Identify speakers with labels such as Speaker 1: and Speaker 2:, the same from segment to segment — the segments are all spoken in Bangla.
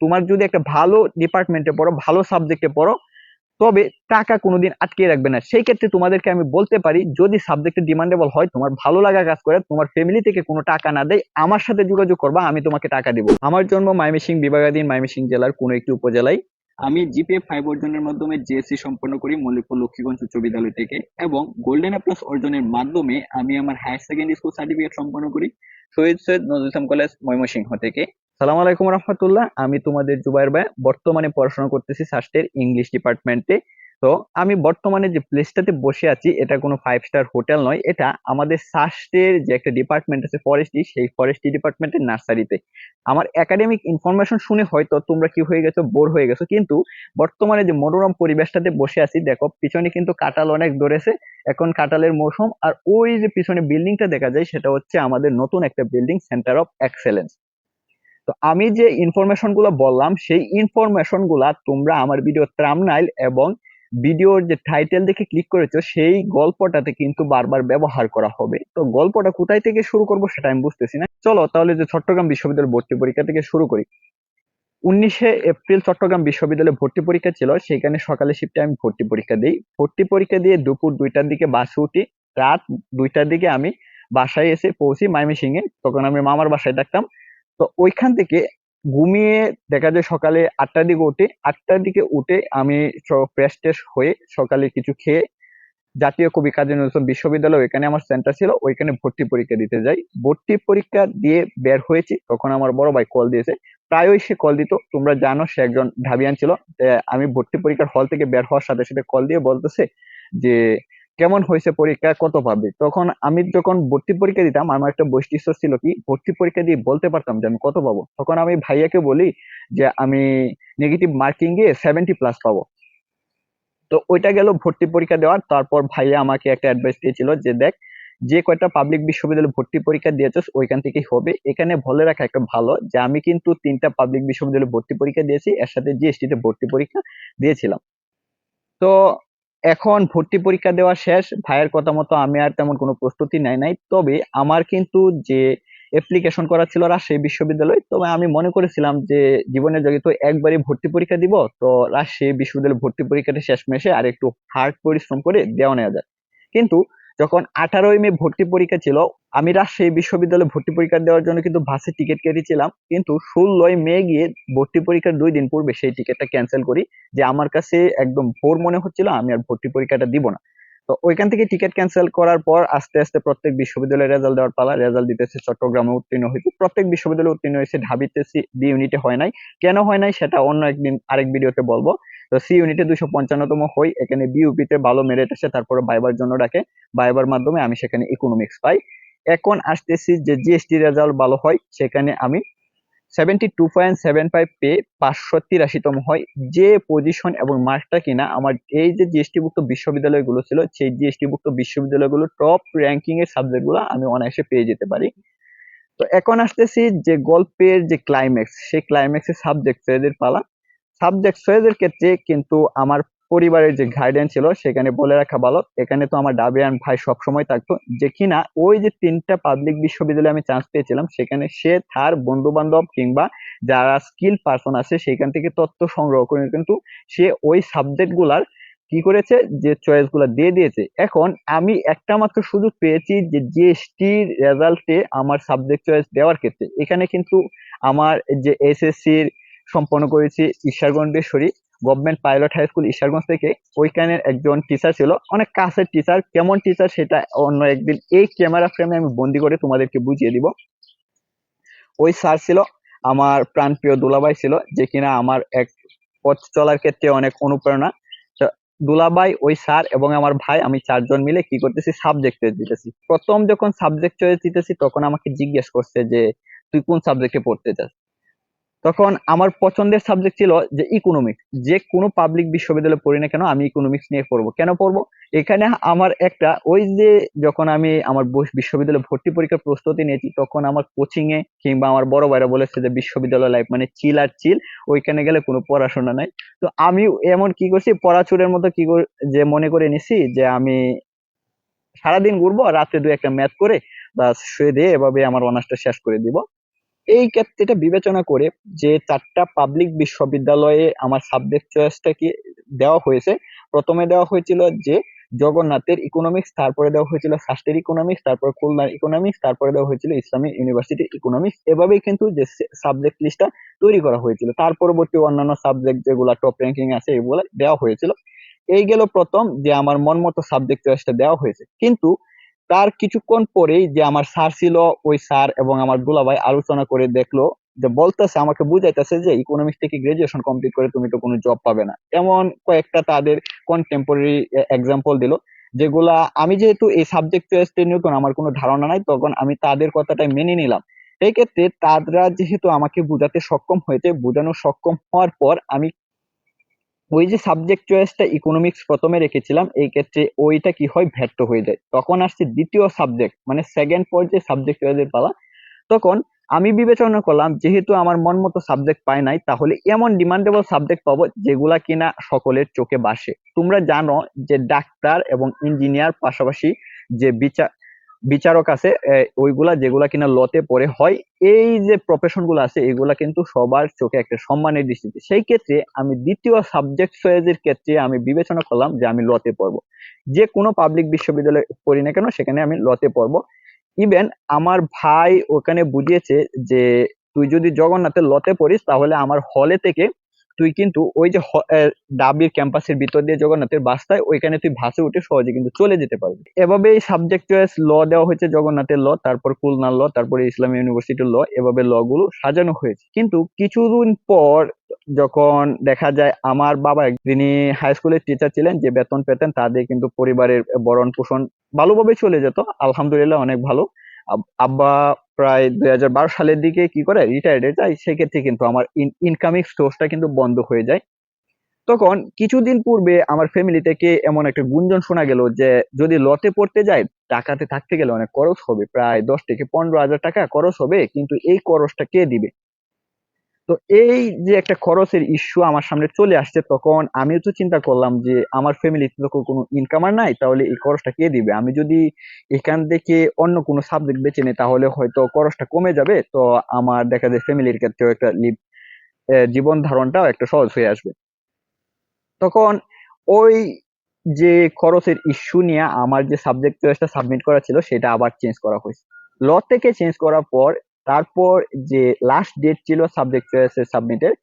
Speaker 1: তোমার যদি একটা ভালো ডিপার্টমেন্টে পড়ো, ভালো সাবজেক্টে পড়ো, তবে টাকা কোনোদিন আটকে রাখবে না। সেই ক্ষেত্রে তোমাদেরকে আমি বলতে পারি, যদি সাবজেক্টে ডিমান্ডেবল হয়, তোমার ভালো লাগা কাজ করে, তোমার ফ্যামিলি থেকে কোনো টাকা না দেয়, আমার সাথে যোগাযোগ করবা, আমি তোমাকে টাকা দিব। আমার জন্ম মাইমিসিং বিভাগাধীন মাইমিসিং জেলার কোনো একটি উপজেলায়। আমি জিপিএ ফাইভ অর্জনের মাধ্যমে জিএসসি সম্পন্ন করি, মল্লিকপুর লক্ষ্মীগঞ্জ উচ্চ বিদ্যালয় থেকে এবং গোল্ডেন প্লাস অর্জনের মাধ্যমে আমি আমার হায়ার সেকেন্ডারি স্কুল সার্টিফিকেট সম্পন্ন করি, শহীদ সৈয়দ নজরুল ইসলাম কলেজ ময়মনসিংহ থেকে। সালাম আলাইকুম রহমতুল্লাহ। আমি তোমাদের জুবাইর ভাই। বর্তমানে পড়াশোনা করতেছি সাস্টের ইংলিশ ডিপার্টমেন্টে তো আমি বর্তমানে যে প্লেসটাতে বসে আছি, এটা কোনো ফাইভ স্টার হোটেল নয়। এটা আমাদের সাস্টের যে একটা ডিপার্টমেন্ট আছে ফরেস্ট্রি সেই ফরেস্ট্রি ডিপার্টমেন্টের নার্সারিতে আমার একাডেমিক ইনফরমেশন শুনে হয়তো তোমরা কি হয়ে গেছো বোর হয়ে গেছো। কিন্তু বর্তমানে যে মনোরম পরিবেশটাতে বসে আছি, দেখো, পিছনে কিন্তু কাঁঠাল অনেক ধরেছে। এখন কাঁঠালের মৌসুম। আর ওই যে পিছনে বিল্ডিংটা দেখা যায়, সেটা হচ্ছে আমাদের নতুন একটা বিল্ডিং সেন্টার অফ এক্সেলেন্স তো আমি যে ইনফরমেশনগুলো বললাম, সেই ইনফরমেশনগুলা তোমরা আমার ভিডিও ট্রামনাইল এবং ভিডিওর যে টাইটেল দেখে ক্লিক করেছ, সেই গল্পটাতে কিন্তু বারবার ব্যবহার করা হবে। তো গল্পটা কোথায় থেকে শুরু করব সেটা আমি বুঝতেছি না। চলো তাহলে যে চট্টগ্রাম বিশ্ববিদ্যালয় ভর্তি পরীক্ষা থেকে শুরু করি। উনিশে এপ্রিল চট্টগ্রাম বিশ্ববিদ্যালয়ে ভর্তি পরীক্ষা ছিল, সেখানে সকালে শিফটে আমি ভর্তি পরীক্ষা দিই। ভর্তি পরীক্ষা দিয়ে দুপুর দুইটার দিকে বাসে উঠি, রাত দুইটার দিকে আমি বাসায় এসে পৌঁছি ময়মনসিংহে তখন আমি মামার বাসায় থাকতাম। তো ওইখান থেকে ঘুমিয়ে দেখা যায় সকালে আটটার দিকে উঠে আটটার দিকে উঠে আমি ফ্রেশ ট্রেশ হয়ে সকালে কিছু খেয়ে জাতীয় কবি কাজী নজরুল বিশ্ববিদ্যালয়, ওইখানে আমার সেন্টার ছিল, ওইখানে ভর্তি পরীক্ষা দিতে যাই। ভর্তি পরীক্ষা দিয়ে বের হয়েছি, তখন আমার বড় ভাই কল দিয়েছে। প্রায়ই সে কল দিত, তোমরা জানো সে একজন ঢাবিয়ান ছিল আমি ভর্তি পরীক্ষার হল থেকে বের হওয়ার সাথে সাথে কল দিয়ে বলতেছে যে কেমন হয়েছে পরীক্ষা, কত পাবে তখন আমি যখন ভর্তি পরীক্ষা দিতাম, আমার একটা বৈশিষ্ট্য ছিল কি, ভর্তি পরীক্ষা দিয়ে বলতে পারতাম যে আমি কত পাবো। তখন আমি ভাইয়াকে বলি যে আমি নেগেটিভ মার্কিং গিয়ে সেভেন্টি প্লাস পাবো। তো ওইটা গেল ভর্তি পরীক্ষা দেওয়ার, তারপর ভাইয়া আমাকে একটা অ্যাডভাইস দিয়েছিল যে দেখ, যে কয়টা পাবলিক বিশ্ববিদ্যালয়ে ভর্তি পরীক্ষা দিয়েছ ওইখান থেকেই হবে। এখানে বলে রাখা একটা ভালো যে আমি কিন্তু তিনটা পাবলিক বিশ্ববিদ্যালয়ে ভর্তি পরীক্ষা দিয়েছি, এর সাথে জিএসটি তে ভর্তি পরীক্ষা দিয়েছিলাম। তো এখন ভর্তি পরীক্ষা দেওয়া শেষ। ভাইয়ের কথা মতো আমি আর তেমন কোনো প্রস্তুতি নেয় নাই। তবে আমার কিন্তু যে অ্যাপ্লিকেশন করা ছিল রাজশাহী বিশ্ববিদ্যালয়, তবে আমি মনে করেছিলাম যে জীবনে তো একবারই ভর্তি পরীক্ষা দিব, তো রাজশাহী বিশ্ববিদ্যালয় ভর্তি পরীক্ষাটা শেষ মেশে আর একটু হার্ড পরিশ্রম করে দেওয়া নেওয়া যায় কিন্তু যখন আঠারোই মে ভর্তি পরীক্ষা ছিল আমি রাজশাহী বিশ্ববিদ্যালয়ে ভর্তি পরীক্ষা দেওয়ার জন্য কিন্তু বাসে টিকিট কেটেছিলাম। কিন্তু ষোলোই মে গিয়ে ভর্তি পরীক্ষার দুই দিন পূর্বে সেই টিকিটটা ক্যান্সেল করি যে আমার কাছে একদম ভোর মনে হচ্ছিল, আমি আর ভর্তি পরীক্ষাটা দিব না। তো ওইখান থেকে টিকিট ক্যান্সেল করার পর আস্তে আস্তে প্রত্যেক বিশ্ববিদ্যালয়ে রেজাল্ট দেওয়ার পালা রেজাল্ট দিতেছে, চট্টগ্রামে উত্তীর্ণ হয়েছে। প্রত্যেক বিশ্ববিদ্যালয়ে উত্তীর্ণ হয়েছে, ঢাবিতে বি ইউনিটে হয় নাই। কেন হয় নাই সেটা অন্য একদিন আরেক ভিডিওতে বলব। তো সি ইউনিটে দুশো পঞ্চান্নতম হই, এখানে বিউপিতে ভালো মেরিট আসে তারপরে বাইবার জন্য ডাকে। বাইবার মাধ্যমে আমি সেখানে ইকোনমিক্স পাই। এখন আসতেছি যে জিএসটি রেজাল্ট ভালো হয়, সেখানে আমি seventy two point seven five pay পাঁচশো তিরাশিতম হয় যে পজিশন এবং মার্কটা কিনা, আমার এই যে জিএসটিভুক্ত বিশ্ববিদ্যালয়গুলো ছিল, সেই জিএসটিভুক্ত বিশ্ববিদ্যালয়গুলো টপ র্যাঙ্কিং এর সাবজেক্টগুলো আমি অনায়াসে পেয়ে যেতে পারি। তো এখন আসতেছি যে গল্পের যে ক্লাইম্যাক্স সেই ক্লাইম্যাক্সের সাবজেক্ট এদের পালা। সাবজেক্ট চয়েসের ক্ষেত্রে কিন্তু আমার পরিবারের যে গাইডেন্স ছিল সেখানে বলে রাখা ভালো। এখানে তো আমার ডাবিয়ান ভাই সবসময় থাকতো যে কিনা ওই যে তিনটা পাবলিক বিশ্ববিদ্যালয়ে আমি চান্স পেয়েছিলাম, সেখানে সে তার বন্ধু বান্ধব কিংবা যারা স্কিল পার্সন আছে সেখান থেকে তথ্য সংগ্রহ করে কিন্তু সে ওই সাবজেক্টগুলার কি করেছে? যে চয়েসগুলা দিয়ে দিয়েছে। এখন আমি একটা মাত্র সুযোগ পেয়েছি যে জিএসটি রেজাল্টে আমার সাবজেক্ট চয়েস দেওয়ার ক্ষেত্রে। এখানে কিন্তু আমার যে এসএসসির সম্পন্ন করেছি Ishwarganjeshwari government pilot high school Ishwarganj থেকে। ওইখানের একজন টিচার ছিল। অনেক কাছের টিচার কেমন টিচার সেটা অন্য একদিন এই ক্যামেরা ফ্রেমে আমি বন্দি করে তোমাদেরকে বুঝিয়ে দিব। ওই স্যার ছিল আমার প্রাণপ্রিয় দুলাভাই ছিল, যে কিনা আমার এক পথ চলার ক্ষেত্রে অনেক অনুপ্রেরণা। দুলাভাই, ওই স্যার এবং আমার ভাই, আমি চারজন মিলে কি করতেছি সাবজেক্ট চয়েস দিতেছি। প্রথম যখন সাবজেক্ট চয়েস দিতেছি, তখন আমাকে জিজ্ঞেস করছে যে, তুই কোন সাবজেক্টে পড়তে চাস? তখন আমার পছন্দের সাবজেক্ট ছিল যে ইকোনমিক্স যে কোনো পাবলিক বিশ্ববিদ্যালয়ে পড়ি না কেন আমি ইকোনমিক্স নিয়ে পড়ব। কেন পড়ব? এখানে আমার একটা, ওই যে যখন আমি আমার বিশ্ববিদ্যালয়ে ভর্তি পরীক্ষার প্রস্তুতি নিয়েছি, তখন আমার কোচিং এ কিংবা আমার বড় ভাইরা বলেছে যে বিশ্ববিদ্যালয় লাইফ মানে চিল আর চিল ওইখানে গেলে কোনো পড়াশোনা নাই। তো আমি এমন কি করছি, পড়াচুরের মতো কি যে মনে করে নিছি যে আমি সারাদিন ঘুরবো রাতে দু একটা ম্যাথ করে বা শুয়ে দিয়ে এভাবে আমার অনার্সটা শেষ করে দিব। এই ক্ষেত্রেটা বিবেচনা করে যে চারটা পাবলিক বিশ্ববিদ্যালয়ে আমার সাবজেক্ট চয়েসটা কি দেওয়া হয়েছে? প্রথমে দেওয়া হয়েছিল যে জগন্নাথের ইকোনমিক্স তারপরে দেওয়া হয়েছিল শাস্ত্রের ইকোনমিক্স তারপরে খুলনার ইকোনমিক্স তারপরে দেওয়া হয়েছিল ইসলামী ইউনিভার্সিটি ইকোনমিক্স এভাবেই কিন্তু যে সাবজেক্ট লিস্টটা তৈরি করা হয়েছিল। তার পরবর্তী অন্যান্য সাবজেক্ট যেগুলো টপ র্যাঙ্কিং আছে, এগুলো দেওয়া হয়েছিল। এই গেল প্রথম যে আমার মন মতো সাবজেক্ট চয়েসটা দেওয়া হয়েছে। কিন্তু তার কিছুক্ষণ পরেই যে আমার স্যার ছিল, ওই স্যার এবং আমার দুলাভাই আলোচনা করে দেখল যে বলতেছে, আমাকে বুঝাইতেছে যে ইকোনমিক্স থেকে গ্রাজুয়েশন কমপ্লিট করে তুমি তো কোনো জব পাবে না। এমন কয়েকটা তাদের কন্টেম্পোরারি এক্সাম্পল দিল, যেগুলা আমি যেহেতু এই সাবজেক্ট চয়েসটা নতুন আমার কোনো ধারণা নাই, তখন আমি তাদের কথাটাই মেনে নিলাম। সেই ক্ষেত্রে তারা যেহেতু আমাকে বোঝাতে সক্ষম হয়েছে, বোঝানো সক্ষম হওয়ার পর আমি ওই যে সাবজেক্ট চয়েসটা ইকোনমিক্স প্রথমে রেখেছিলাম, এই ক্ষেত্রে ওইটা কি হয়? ব্যর্থ হয়ে যায়। তখন আসছে দ্বিতীয় সাবজেক্ট মানে সেকেন্ড পর্যায়ে সাবজেক্ট চয়েসের পালা। তখন আমি বিবেচনা করলাম, যেহেতু আমার মন মতো সাবজেক্ট পাই নাই, তাহলে এমন ডিমান্ডেবল সাবজেক্ট পাবো যেগুলা কিনা সকলের চোখে বাসে। তোমরা জানো যে ডাক্তার এবং ইঞ্জিনিয়ার পাশাপাশি যে বিচার বিচারক আছে ওইগুলা যেগুলা কিনা লতে পড়ে হয়, এই যে প্রফেশনগুলো আছে, এগুলা কিন্তু সবার চোখে একটা সম্মানের দৃষ্টিতে। সেই ক্ষেত্রে আমি দ্বিতীয় সাবজেক্ট চয়েসের ক্ষেত্রে আমি বিবেচনা করলাম যে আমি লতে পড়ব। যে কোনো পাবলিক বিশ্ববিদ্যালয়ে পড়ি না কেন, সেখানে আমি লতে পড়ব। ইভেন আমার ভাই ওখানে বুঝিয়েছে যে, তুই যদি জগন্নাথের লতে পড়িস, তাহলে আমার হলে থেকে তুই কিন্তু ওই যে ডাবির ক্যাম্পাসের ভিতর দিয়ে জগন্নাথের বাসটায় ওইখানে তুই ভাসে উঠে সহজে কিন্তু চলে যেতে পারবি। এভাবে এই সাবজেক্ট চয়েস ল দেওয়া হয়েছে জগন্নাথের ল তারপর খুলনার ল তারপরে ইসলামী ইউনিভার্সিটির ল এভাবে ল গুলো সাজানো হয়েছে। কিন্তু কিছুদিন পর যখন দেখা যায় আমার বাবা যিনি হাই স্কুলের টিচার ছিলেন, যে বেতন পেতেন, তাদের কিন্তু পরিবারের বরণ পোষণ ভালোভাবে চলে যেত। আলহামদুলিল্লাহ অনেক ভালো। আব্বা প্রায় দুই হাজার বারো সালের দিকে কি করে রিটায়ার্ডে যায়, সেক্ষেত্রে কিন্তু আমার ইনকামিং সোর্সটা কিন্তু বন্ধ হয়ে যায়। তখন কিছুদিন পূর্বে আমার ফ্যামিলি থেকে এমন একটা গুঞ্জন শোনা গেল যে, যদি লতে পড়তে যায়, টাকাতে থাকতে গেলে অনেক খরচ হবে, প্রায় দশ থেকে পনেরো হাজার টাকা খরচ হবে, কিন্তু এই খরচটা কে দিবে? তো এই যে একটা খরচের ইস্যু আমার সামনে চলে আসছে, তখন আমিও তো চিন্তা করলাম যে আমার ফ্যামিলিতে তো কোনো ইনকামার নাই, তাহলে এই খরচটা কে দিবে? আমি যদি এখান থেকে অন্য কোনো সাবজেক্ট বেছে নিই, তাহলে হয়তো খরচটা কমে যাবে। তো আমার দেখা যায় ফ্যামিলির ক্ষেত্রেও একটা লিভ জীবন ধারণটাও একটা সহজ হয়ে আসবে। তখন ওই যে খরচের ইস্যু নিয়ে আমার যে সাবজেক্ট চয়েসটা সাবমিট করা ছিল, সেটা আবার চেঞ্জ করা হয়েছে। ল থেকে চেঞ্জ করার পর তারপর যে লাস্ট ডেট ছিল সাবজেক্ট চয়েসের সাবমিটের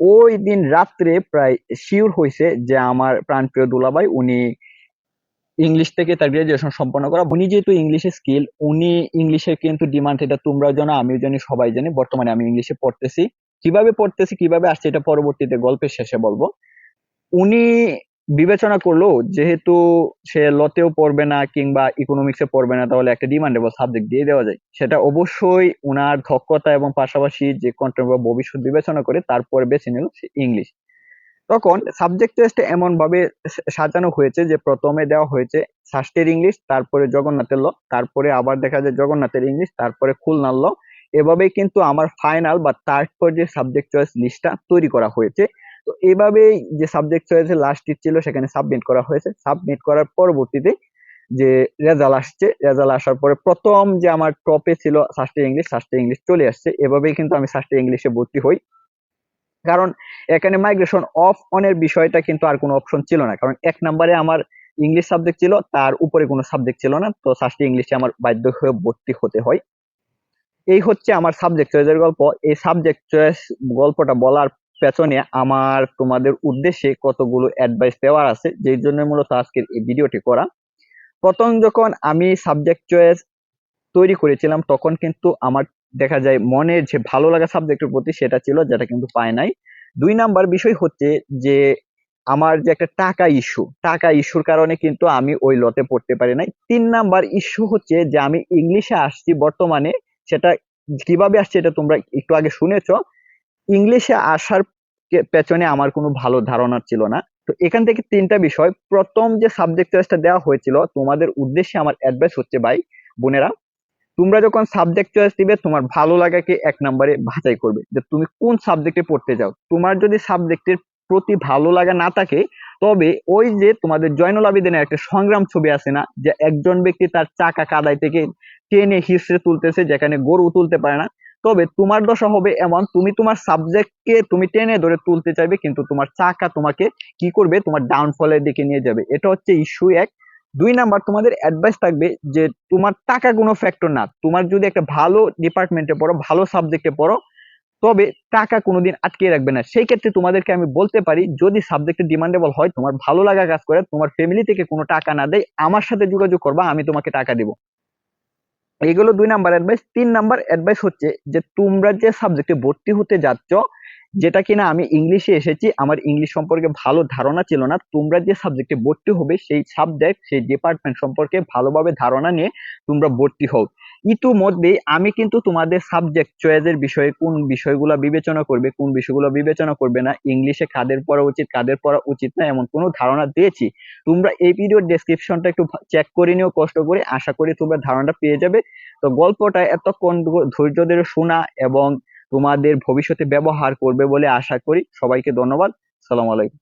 Speaker 1: ওই দিন রাত্রে প্রায় শিওর হয়েছে যে আমার প্রাণপ্রিয় দুলাভাই উনি ইংলিশ থেকে তার গ্রাজুয়েশন সম্পন্ন করা, উনি যেহেতু ইংলিশে স্কিল উনি ইংলিশের কিন্তু ডিমান্ড এটা তোমরাও জানো, আমিও জানি, সবাই জানি, বর্তমানে আমি ইংলিশে পড়তেছি। কীভাবে পড়তেছি, কীভাবে আসছে এটা পরবর্তীতে গল্পের শেষে বলব। উনি বিবেচনা করল, যেহেতু সে লতেও পড়বে না কিংবা ইকোনমিক্সে পড়বে না, তাহলে একটা ডিমান্ডেবল সাবজেক্ট দিয়ে দেওয়া যায়। সেটা অবশ্যই উনার দক্ষতা এবং পাশাপাশি যে কন্টেন্ট বা ভবিষ্যৎ বিবেচনা করে তারপরে বেছে নিল ইংলিশ তখন সাবজেক্ট টেস্টে এমন ভাবে সাজানো হয়েছে যে প্রথমে দেওয়া হয়েছে শাস্ত্রের ইংলিশ তারপরে জগন্নাথের ল, তারপরে আবার দেখা যায় জগন্নাথের ইংলিশ তারপরে খুলনার ল। এভাবেই কিন্তু আমার ফাইনাল বা থার্ড পর্যায়ে সাবজেক্ট চয়েস লিস্টটা তৈরি করা হয়েছে। তো এভাবেই যে সাবজেক্ট চয়েসে লাস্ট ছিল, সেখানে সাবমিট করা হয়েছে। সাবমিট করার পরবর্তীতে যে রেজাল্ট আসছে রেজাল্ট আসার পরে প্রথম যে আমার টপে ছিল সাস্টে ইংলিশ সাস্টে ইংলিশ চলে আসছে। এভাবেই কিন্তু আমি সাস্টে ইংলিশে ভর্তি হই। কারণ এখানে মাইগ্রেশন অফ অনের বিষয়টা কিন্তু আর কোনো অপশন ছিল না। কারণ এক নম্বরে আমার ইংলিশ সাবজেক্ট ছিল, তার উপরে কোনো সাবজেক্ট ছিল না। তো সাস্টে ইংলিশে আমার বাধ্য হয়ে ভর্তি হতে হয়। এই হচ্ছে আমার সাবজেক্ট চয়েসের গল্প। এই সাবজেক্ট চয়েস গল্পটা বলার পেছনে আমার তোমাদের উদ্দেশ্যে কতগুলো অ্যাডভাইস দেওয়ার আছে, যেই জন্য মূলত আজকের এই ভিডিওটি করা। প্রথম, যখন আমি সাবজেক্ট চয়েস তৈরি করেছিলাম, তখন কিন্তু আমার দেখা যায় মনের যে ভালো লাগা সাবজেক্টের প্রতি সেটা ছিল, যেটা কিন্তু পায় নাই। দুই নাম্বার বিষয় হচ্ছে যে আমার যে একটা টাকা ইস্যু টাকা ইস্যুর কারণে কিন্তু আমি ওই লতে পড়তে পারি নাই। তিন নাম্বার ইস্যু হচ্ছে যে আমি ইংলিশে আসছি বর্তমানে, সেটা কীভাবে আসছে এটা তোমরা একটু আগে শুনেছ। ইংলিশে আসার পেছনে আমার কোনো ভালো ধারণা ছিল না। তো এখান থেকে তিনটা বিষয়। প্রথম যে সাবজেক্ট চয়েসটা দেওয়া হয়েছিল, তোমাদের উদ্দেশ্যে আমার অ্যাডভাইস হচ্ছে, ভাই, বোনেরা, তোমরা যখন সাবজেক্ট চয়েস দিবে, তোমার ভালো লাগাকে এক নম্বরে বাছাই করবে। যে তুমি কোন সাবজেক্টে পড়তে যাও? তোমার যদি সাবজেক্টের প্রতি ভালো লাগা না থাকে, তবে ওই যে তোমাদের জয়নুল আবেদিনের একটা সংগ্রাম ছবি আছে না, যে একজন ব্যক্তি তার চাকা কাদাই থেকে টেনে হিসড়ে তুলতেছে, যেখানে গরু তুলতে পারে না তবে তোমার দশা হবে এমন, তুমি তোমার সাবজেক্টকে তুমি টেনে ধরে তুলতে চাইবে, কিন্তু তোমার চাকা তোমাকে কি করবে? তোমার ডাউনফলের দিকে নিয়ে যাবে। এটা হচ্ছে ইস্যু এক। দুই নাম্বার, তোমাদের অ্যাডভাইস থাকবে যে তোমার টাকা কোনো ফ্যাক্টর না। তোমার যদি একটা ভালো ডিপার্টমেন্টে পড়ো, ভালো সাবজেক্টে পড়ো, তবে টাকা কোনোদিন আটকে রাখবে না। সেই ক্ষেত্রে তোমাদেরকে আমি বলতে পারি, যদি সাবজেক্টে ডিমান্ডেবল হয়, তোমার ভালো লাগা কাজ করে, তোমার ফ্যামিলি থেকে কোনো টাকা না দেয়, আমার সাথে যোগাযোগ করবা, আমি তোমাকে টাকা দিব। এইগুলো দুই নাম্বার অ্যাডভাইস তিন নাম্বার অ্যাডভাইস হচ্ছে যে তোমরা যে সাবজেক্টে ভর্তি হতে যাচ্ছ, যেটা কিনা আমি ইংলিশে এসেছি, আমার ইংলিশ সম্পর্কে ভালো ধারণা ছিল না, তোমরা যে সাবজেক্টে ভর্তি হবে, সেই সাবজেক্ট সেই ডিপার্টমেন্ট সম্পর্কে ভালোভাবে ধারণা নিয়ে তোমরা ভর্তি হও। ইতিমধ্যে আমি কিন্তু তোমাদের সাবজেক্ট চয়েসের বিষয়ে কোন বিষয়গুলো বিবেচনা করবে, কোন বিষয়গুলো বিবেচনা করবে না, ইংলিশে কাদের পড়া উচিত, কাদের পড়া উচিত না, এমন কোনো ধারণা দিয়েছি। তোমরা এই ভিডিওর ডেসক্রিপশনটা একটু চেক করে নিও, কষ্ট করে। আশা করি তোমরা ধারণাটা পেয়ে যাবে। তো গল্পটা এতক্ষণ ধৈর্য ধরে শোনা এবং তোমাদের ভবিষ্যতে ব্যবহার করবে বলে আশা করি। সবাইকে ধন্যবাদ। সালাম আলাইকুম।